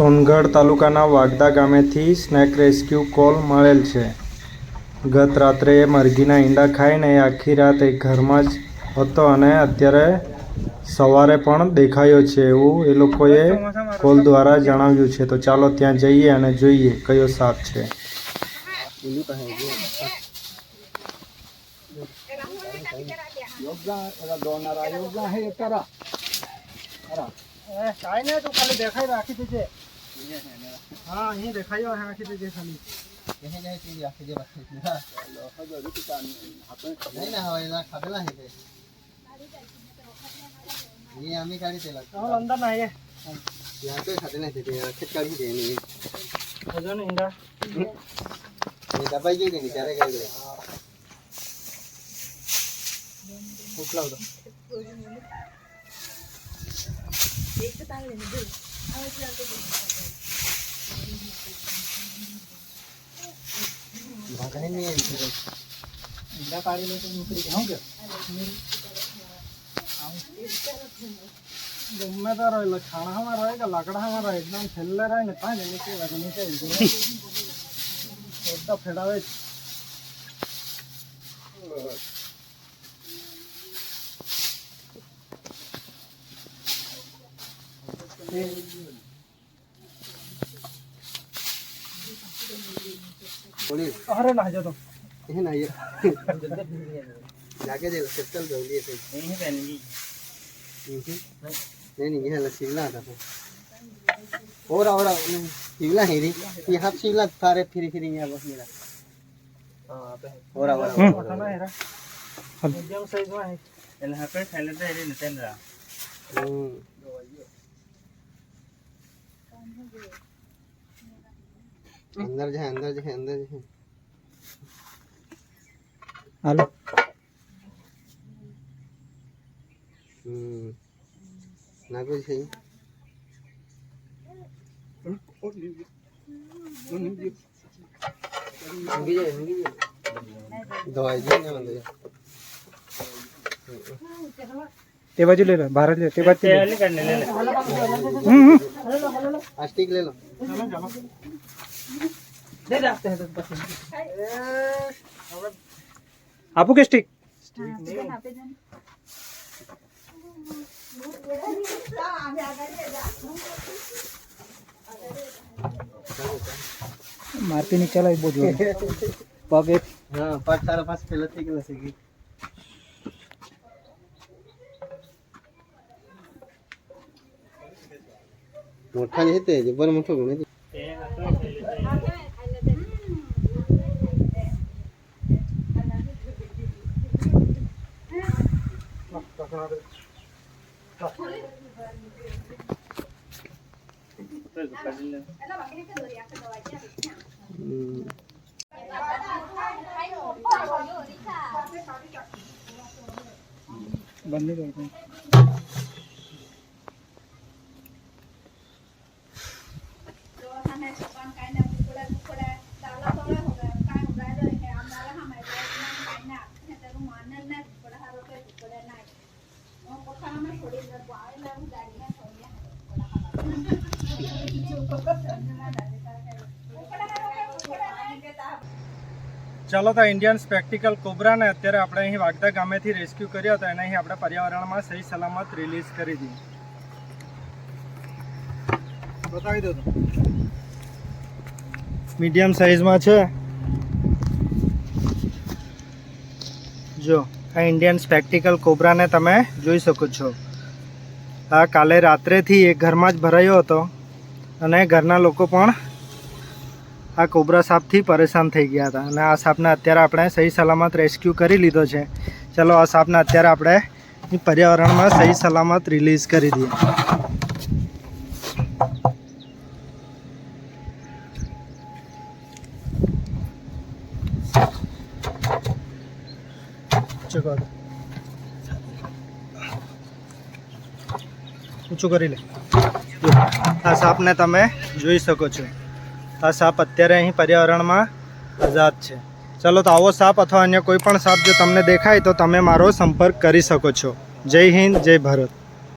સોનગઢ તાલુકાના વાગદા ગામેથી snake rescue call મળેલ છે. ગત રાત્રે એ મરઘીના ઈંડા ખાઈને આખી રાત એ ઘરમાં જ હતો અને અત્યારે સવારે પણ દેખાયો છે એવું એ લોકોએ કોલ દ્વારા જણાવ્યું છે. તો ચાલો ત્યાં જઈએ અને જોઈએ કયો સાપ છે. કાંઈ નહીં, તું ખાલી દેખાઈ રાખી દેજે. हाँ यहीं दिखाई और हाँ कितने जैसा नहीं यहीं नहीं चीज आके जब लोहा जो रुक का नहीं ना हवाई ना खादला है ये हमें गाड़ी चला और अंदर ना ये यहाँ तो खादला है तेरे खेत गाड़ी दे नहीं वजन नहीं इंदा ये दबाई की नहीं चारे गाड़ी दे उठला उधर एक तो ताले में ઈંડા કાઢી લે તો નીકળી હું કે ગમે તો રહેલો છાણામાં રહે કે લાકડામાં રહે, એકદમ છેલ્લે રહે ને ત્યાં જ નીચે લાગે નીચે ફેડાવે अरे ना जा तो ये ना ये जाके दे चप्पल दो लिए थे नहीं पहनेगी नहीं नहीं ये हला शिवला था और और शिवला है रे ये हाफ शिवला सारे फिर फिर यहां बस मेरा हां और और पता ना है रे मीडियम साइज में है एल हाफ पे फैले तो है नहीं तेरा हम्म अंदर जाए अंदर जाए अंदर जाए हेलो। हम्म, ना कुछ सही। दवाई दी ना તે બાજુ લે લે બહાર લે તે બાજુ લે प्लास्टिक ले लो આપું કે સ્ટીક મારતી ની ચલાવી બહુ જોર પગ એક हाँ पाँच सारा पाँच पहले ठीक है मोठाने येते ते बरं मोठं घेऊन बंद करते ચાલો તો ઇન્ડિયન સ્પેક્ટિકલ કોબ્રાને અત્યારે આપણે અહીં વાગદા ગામેથી રેસ્ક્યુ કર્યો હતો. એને અહીં આપણે પર્યાવરણમાં સહી સલામત રિલીઝ કરી દીધી. બતાવી દો મીડિયમ સાઇઝમાં છે. જો, આ ઇન્ડિયન સ્પેક્ટિકલ કોબ્રાને તમે જોઈ શકો છો. આ કાલે રાત્રેથી એ ઘરમાં જ ભરાયો હતો અને ઘરના લોકો પણ આ કોબરા સાપથી પરેશાન થઈ ગયા હતા. અને આ સાપને અત્યારે આપણે સહી સલામત રેસ્ક્યુ કરી લીધો છે. ચલો, આ સાપને અત્યારે આપણે પર્યાવરણમાં સહી સલામત રિલીઝ કરી દઈએ. ચૂકો ઊંચું કરી લે. આ સાપને તમે જોઈ શકો છો. આ સાપ અત્યારે અહીં પર્યાવરણમાં આઝાદ છે. ચલો તો આવો સાપ અથવા અન્ય કોઈ પણ સાપ જો તમને દેખાય તો તમે મારો સંપર્ક કરી શકો છો. જય હિન્દ, જય ભારત.